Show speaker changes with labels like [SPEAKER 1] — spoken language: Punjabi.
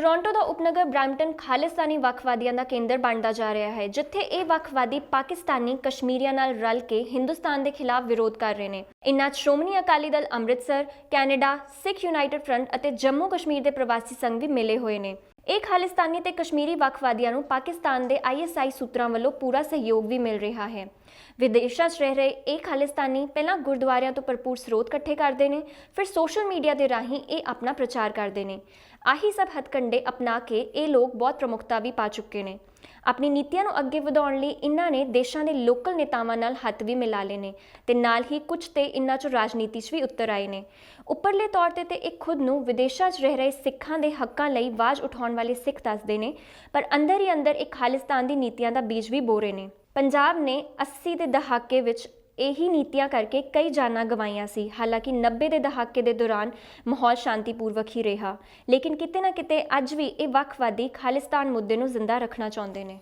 [SPEAKER 1] ਟੋਰਾਂਟੋ ਦਾ ਉਪਨਗਰ ਬ੍ਰੈਂਪਟਨ ਖਾਲਿਸਤਾਨੀ ਵੱਖਵਾਦੀਆਂ ਦਾ ਕੇਂਦਰ ਬਣਦਾ ਜਾ ਰਿਹਾ ਹੈ, ਜਿੱਥੇ ਇਹ ਵੱਖਵਾਦੀ ਪਾਕਿਸਤਾਨੀ ਕਸ਼ਮੀਰੀਆਂ ਨਾਲ ਰਲ ਕੇ ਹਿੰਦੁਸਤਾਨ ਦੇ ਖਿਲਾਫ ਵਿਰੋਧ ਕਰ ਰਹੇ ਨੇ। ਇਨ੍ਹਾਂ 'ਚ Shiromani Akali Dal Amritsar, Canada, Sikh United Front ਅਤੇ ਜੰਮੂ ਕਸ਼ਮੀਰ ਦੇ ਪ੍ਰਵਾਸੀ ਸੰਘ ਵੀ ਮਿਲੇ ਹੋਏ ਨੇ। ਇਹ ਖਾਲਿਸਤਾਨੀ ਤੇ ਕਸ਼ਮੀਰੀ ਵੱਖਵਾਦੀਆਂ ਨੂੰ ਪਾਕਿਸਤਾਨ ਦੇ ਆਈਐਸਆਈ ਸੂਤਰਾਂ ਵੱਲੋਂ ਪੂਰਾ ਸਹਿਯੋਗ ਵੀ ਮਿਲ ਰਿਹਾ ਹੈ। ਵਿਦੇਸ਼ਾਂ 'ਚ ਰਹਿ ਰਹੇ ਇਹ ਖਾਲਿਸਤਾਨੀ ਪਹਿਲਾਂ ਗੁਰਦੁਆਰਿਆਂ ਤੋਂ ਭਰਪੂਰ ਸਰੋਤ ਇਕੱਠੇ ਕਰਦੇ ਨੇ, ਫਿਰ ਸੋਸ਼ਲ ਮੀਡੀਆ ਦੇ ਰਾਹੀਂ ਇਹ ਆਪਣਾ ਪ੍ਰਚਾਰ ਕਰਦੇ ਨੇ। ਆਹੀ ਸਭ ਹੱਥਕੰਡੇ ਅਪਣਾ ਕੇ ਇਹ ਲੋਕ ਬਹੁਤ ਪ੍ਰਮੁਖਤਾ ਵੀ ਪਾ ਚੁੱਕੇ ਨੇ। ਆਪਣੀ ਨੀਤੀਆਂ ਨੂੰ ਅੱਗੇ ਵਧਾਉਣ ਲਈ ਇਹਨਾਂ ਨੇ ਦੇਸ਼ਾਂ ਦੇ ਲੋਕਲ ਨੇਤਾਵਾਂ ਨਾਲ ਹੱਥ ਵੀ ਮਿਲਾ ਲਏ ਨੇ ਤੇ ਨਾਲ ਹੀ ਕੁਝ ਤੇ ਇਹਨਾਂ 'ਚੋਂ ਰਾਜਨੀਤੀ 'ਚ ਵੀ ਉੱਤਰ ਆਏ ਨੇ। ਉੱਪਰਲੇ ਤੌਰ ਤੇ ਤੇ ਇਹ ਖੁਦ ਨੂੰ ਵਿਦੇਸ਼ਾਂ 'ਚ ਰਹਿ ਰਹੇ ਸਿੱਖਾਂ ਦੇ ਹੱਕਾਂ ਲਈ ਆਵਾਜ਼ ਉਠਾਉਣ ਵਾਲੇ ਸਿੱਖ ਦੱਸਦੇ ਨੇ, ਪਰ ਅੰਦਰ ਹੀ ਅੰਦਰ ਇੱਕ ਖਾਲਿਸਤਾਨ ਦੀ ਨੀਤੀਆਂ ਦਾ ਬੀਜ ਵੀ ਬੋ ਰਹੇ ਨੇ। ਪੰਜਾਬ ਨੇ 80 ਦੇ ਦਹਾਕੇ ਵਿੱਚ ਇਹੀ ਨੀਤੀਆਂ ਕਰਕੇ ਕਈ ਜਾਨਾਂ ਗਵਾਈਆਂ ਸੀ। ਹਾਲਾਂਕਿ 90 ਦੇ ਦਹਾਕੇ ਦੇ ਦੌਰਾਨ ਮਾਹੌਲ ਸ਼ਾਂਤੀਪੂਰਵਕ ਹੀ ਰਿਹਾ। ਲੇਕਿਨ ਕਿਤੇ ਨਾ ਕਿਤੇ ਅੱਜ ਵੀ ਇਹ ਵੱਖਵਾਦੀ ਖਾਲਿਸਤਾਨ ਮੁੱਦੇ ਨੂੰ ਜ਼ਿੰਦਾ ਰੱਖਣਾ ਚਾਹੁੰਦੇ ਨੇ।